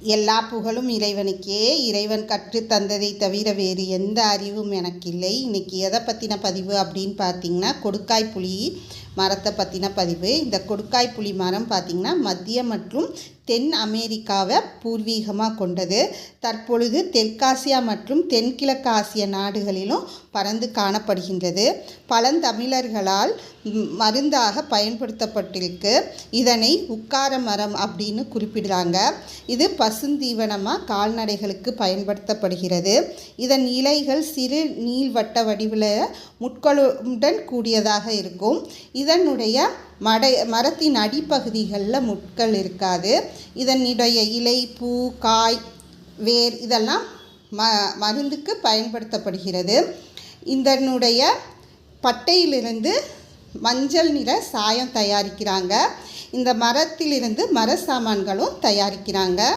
எல்லா புகழும் இறைவனுக்கே. இறைவன் கற்றுத் தந்ததை தவிர வேறு எந்த அறிவும் எனக்கு இல்லை இன்றைக்கி எதை பற்றின பதிவு அப்படின்னு பார்த்தீங்கன்னா கொடுக்காய் புளி மரத்தை பற்றின பதிவு. இந்த கொடுக்காய் புளி மரம் பார்த்திங்கன்னா மத்திய மற்றும் தென் அமெரிக்காவை பூர்வீகமாக கொண்டது. தற்பொழுது தெற்காசியா மற்றும் தென்கிழக்கு ஆசிய நாடுகளிலும் பறந்து காணப்படுகின்றது. பழந்தமிழர்களால் மருந்தாக பயன்படுத்தப்பட்டிருக்கு. இதனை உட்கார மரம் அப்படின்னு குறிப்பிடுறாங்க. இது பசுந்தீவனமாக கால்நடைகளுக்கு பயன்படுத்தப்படுகிறது. இதன் இலைகள் சிறு நீள்வட்ட வடிவில் முட்களுடன் கூடியதாக இருக்கும். இதனுடைய மடை மரத்தின் அடிப்பகுதிகளில் முட்கள் இருக்காது. இதனுடைய இலை பூ காய் வேர் இதெல்லாம் ம மருந்துக்கு பயன்படுத்தப்படுகிறது. இதனுடைய பட்டையிலிருந்து மஞ்சள் நிற சாயம் தயாரிக்கிறாங்க. இந்த மரத்திலிருந்து மர சாமான்களும் தயாரிக்கிறாங்க.